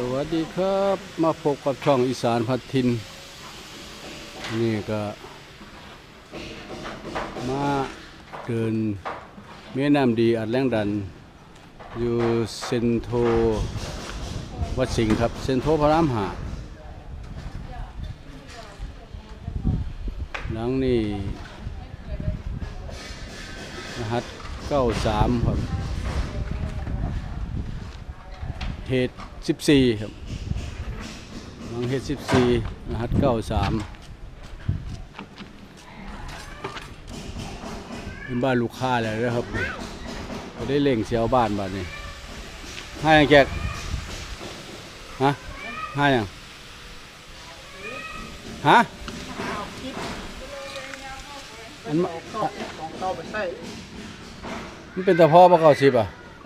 สวัสดีครับมาพบกับช่องอีสานพัดทิน นี่ก็มาเดินแม่น้ำดีอัดแรงดัน อยู่เซนโทวัดสิงห์ครับ เซนโทพระรามหาหลังนี่รหัสเก้าสามครับ เหตุ 14 ครับหลังเหตุ 14 รหัส 93 เป็นบ้านลูกค้าแล้วนะครับก็ได้เล่งเสียวบ้านบ้านนี้ให้ยังแจกฮะให้ยังฮะอันมาของเข้าไปใส่มันเป็นตะพ่อปะเก้าสิบอะ